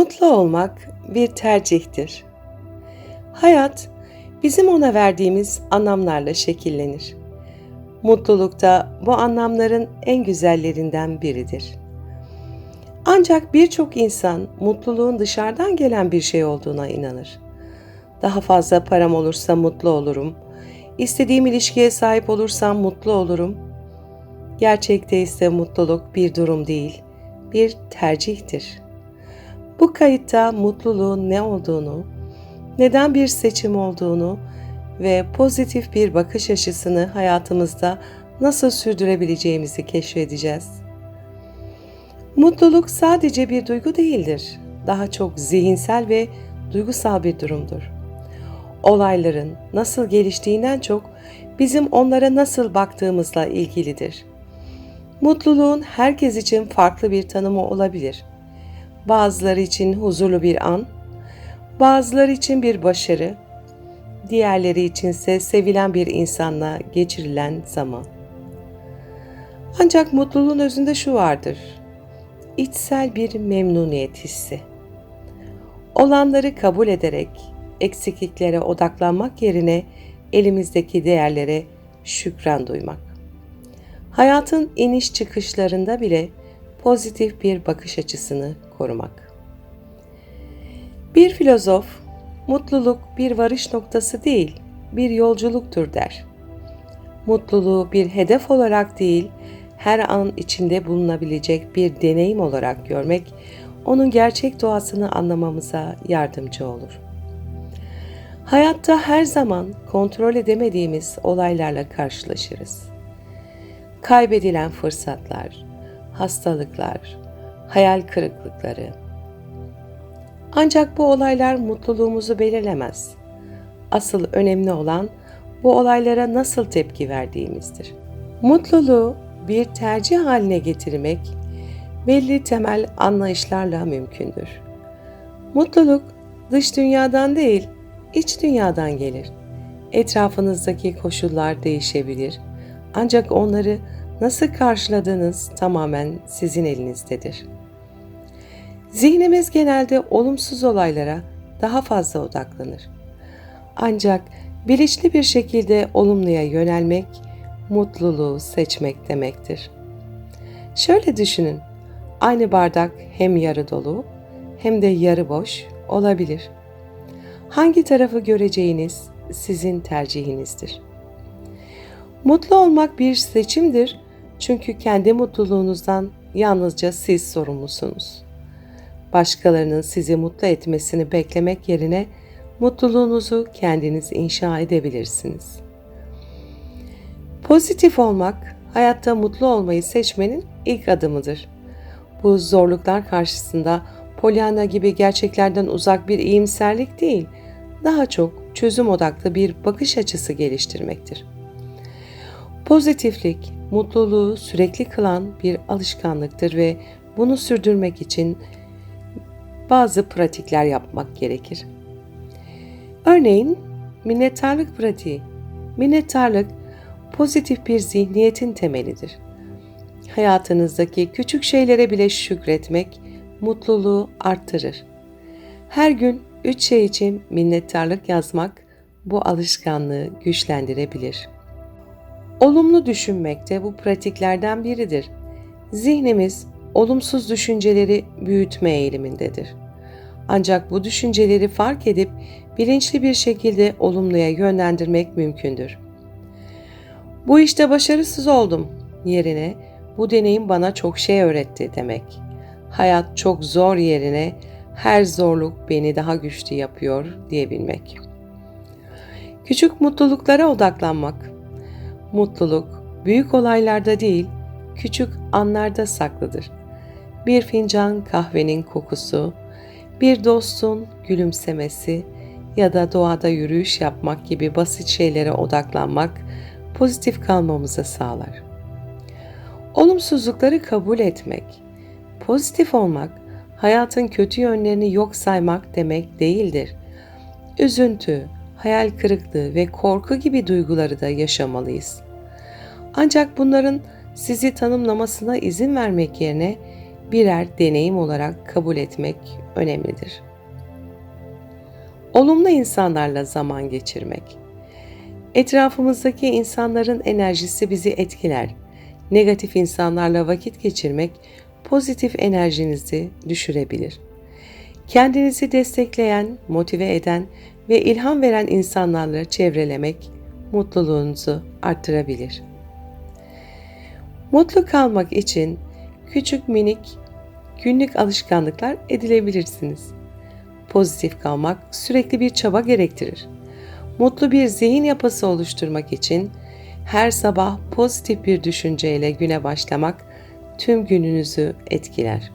Mutlu olmak bir tercihtir. Hayat bizim ona verdiğimiz anlamlarla şekillenir. Mutluluk da bu anlamların en güzellerinden biridir. Ancak birçok insan mutluluğun dışarıdan gelen bir şey olduğuna inanır. Daha fazla param olursa mutlu olurum. İstediğim ilişkiye sahip olursam mutlu olurum. Gerçekte ise mutluluk bir durum değil, bir tercihtir.'' Bu kayıtta mutluluğun ne olduğunu, neden bir seçim olduğunu ve pozitif bir bakış açısını hayatımızda nasıl sürdürebileceğimizi keşfedeceğiz. Mutluluk sadece bir duygu değildir. Daha çok zihinsel ve duygusal bir durumdur. Olayların nasıl geliştiğinden çok bizim onlara nasıl baktığımızla ilgilidir. Mutluluğun herkes için farklı bir tanımı olabilir bazıları için huzurlu bir an, bazıları için bir başarı, diğerleri içinse sevilen bir insanla geçirilen zaman. Ancak mutluluğun özünde şu vardır. İçsel bir memnuniyet hissi. Olanları kabul ederek eksikliklere odaklanmak yerine elimizdeki değerlere şükran duymak. Hayatın iniş çıkışlarında bile pozitif bir bakış açısını korumak. Bir filozof, mutluluk bir varış noktası değil, bir yolculuktur der. Mutluluğu bir hedef olarak değil, her an içinde bulunabilecek bir deneyim olarak görmek, onun gerçek doğasını anlamamıza yardımcı olur. Hayatta her zaman kontrol edemediğimiz olaylarla karşılaşırız. Kaybedilen fırsatlar, hastalıklar, hayal kırıklıkları. Ancak bu olaylar mutluluğumuzu belirlemez. Asıl önemli olan bu olaylara nasıl tepki verdiğimizdir. Mutluluğu bir tercih haline getirmek belli temel anlayışlarla mümkündür. Mutluluk dış dünyadan değil, iç dünyadan gelir. Etrafınızdaki koşullar değişebilir ancak onları nasıl karşıladığınız tamamen sizin elinizdedir. Zihnimiz genelde olumsuz olaylara daha fazla odaklanır. Ancak bilinçli bir şekilde olumluya yönelmek, mutluluğu seçmek demektir. Şöyle düşünün, aynı bardak hem yarı dolu hem de yarı boş olabilir. Hangi tarafı göreceğiniz sizin tercihinizdir. Mutlu olmak bir seçimdir çünkü kendi mutluluğunuzdan yalnızca siz sorumlusunuz. Başkalarının sizi mutlu etmesini beklemek yerine mutluluğunuzu kendiniz inşa edebilirsiniz. Pozitif olmak, hayatta mutlu olmayı seçmenin ilk adımıdır. Bu zorluklar karşısında Pollyanna gibi gerçeklerden uzak bir iyimserlik değil, daha çok çözüm odaklı bir bakış açısı geliştirmektir. Pozitiflik, mutluluğu sürekli kılan bir alışkanlıktır ve bunu sürdürmek için bazı pratikler yapmak gerekir. Örneğin minnettarlık pratiği. Minnettarlık pozitif bir zihniyetin temelidir. Hayatınızdaki küçük şeylere bile şükretmek mutluluğu arttırır. Her gün üç şey için minnettarlık yazmak bu alışkanlığı güçlendirebilir.'' Olumlu düşünmek de bu pratiklerden biridir. Zihnimiz olumsuz düşünceleri büyütme eğilimindedir. Ancak bu düşünceleri fark edip bilinçli bir şekilde olumluya yönlendirmek mümkündür. Bu işte başarısız oldum yerine bu deneyim bana çok şey öğretti demek. Hayat çok zor yerine her zorluk beni daha güçlü yapıyor diyebilmek. Küçük mutluluklara odaklanmak Mutluluk büyük olaylarda değil, küçük anlarda saklıdır. Bir fincan kahvenin kokusu, bir dostun gülümsemesi ya da doğada yürüyüş yapmak gibi basit şeylere odaklanmak pozitif kalmamızı sağlar. Olumsuzlukları kabul etmek, pozitif olmak, hayatın kötü yönlerini yok saymak demek değildir. Üzüntü, hayal kırıklığı ve korku gibi duyguları da yaşamalıyız. Ancak bunların sizi tanımlamasına izin vermek yerine birer deneyim olarak kabul etmek önemlidir. Olumlu insanlarla zaman geçirmek. Etrafımızdaki insanların enerjisi bizi etkiler. Negatif insanlarla vakit geçirmek pozitif enerjinizi düşürebilir. Kendinizi destekleyen, motive eden ve ilham veren insanlarla çevrelemek mutluluğunuzu arttırabilir. Mutlu kalmak için küçük minik günlük alışkanlıklar edinebilirsiniz. Pozitif kalmak sürekli bir çaba gerektirir. Mutlu bir zihin yapısı oluşturmak için her sabah pozitif bir düşünceyle güne başlamak tüm gününüzü etkiler.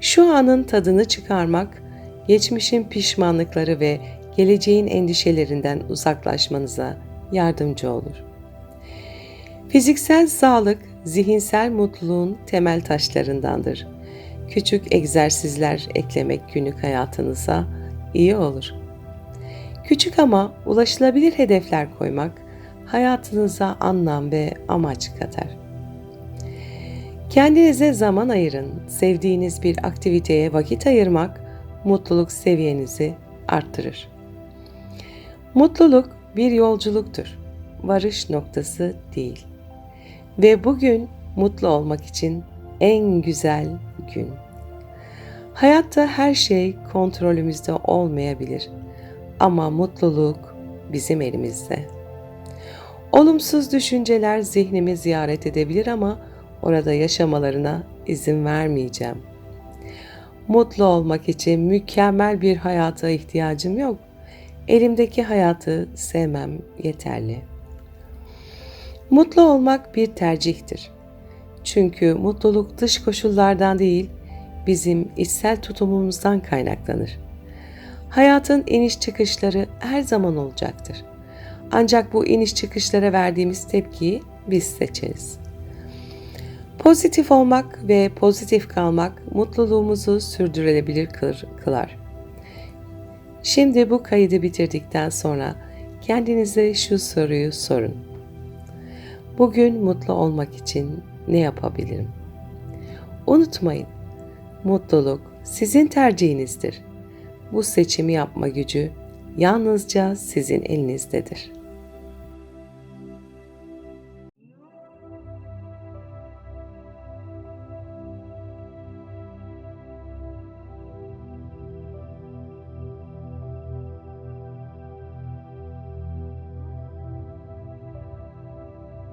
Şu anın tadını çıkarmak, geçmişin pişmanlıkları ve geleceğin endişelerinden uzaklaşmanıza yardımcı olur. Fiziksel sağlık, zihinsel mutluluğun temel taşlarındandır. Küçük egzersizler eklemek günlük hayatınıza iyi olur. Küçük ama ulaşılabilir hedefler koymak hayatınıza anlam ve amaç katar. Kendinize zaman ayırın. Sevdiğiniz bir aktiviteye vakit ayırmak mutluluk seviyenizi arttırır. Mutluluk bir yolculuktur. Varış noktası değil. Ve bugün mutlu olmak için en güzel gün. Hayatta her şey kontrolümüzde olmayabilir ama mutluluk bizim elimizde. Olumsuz düşünceler zihnimi ziyaret edebilir ama orada yaşamalarına izin vermeyeceğim. Mutlu olmak için mükemmel bir hayata ihtiyacım yok. Elimdeki hayatı sevmem yeterli. Mutlu olmak bir tercihtir. Çünkü mutluluk dış koşullardan değil, bizim içsel tutumumuzdan kaynaklanır. Hayatın iniş çıkışları her zaman olacaktır. Ancak bu iniş çıkışlara verdiğimiz tepkiyi biz seçeriz. Pozitif olmak ve pozitif kalmak mutluluğumuzu sürdürülebilir kılar. Şimdi bu kaydı bitirdikten sonra kendinize şu soruyu sorun. Bugün mutlu olmak için ne yapabilirim? Unutmayın, mutluluk sizin tercihinizdir. Bu seçimi yapma gücü yalnızca sizin elinizdedir.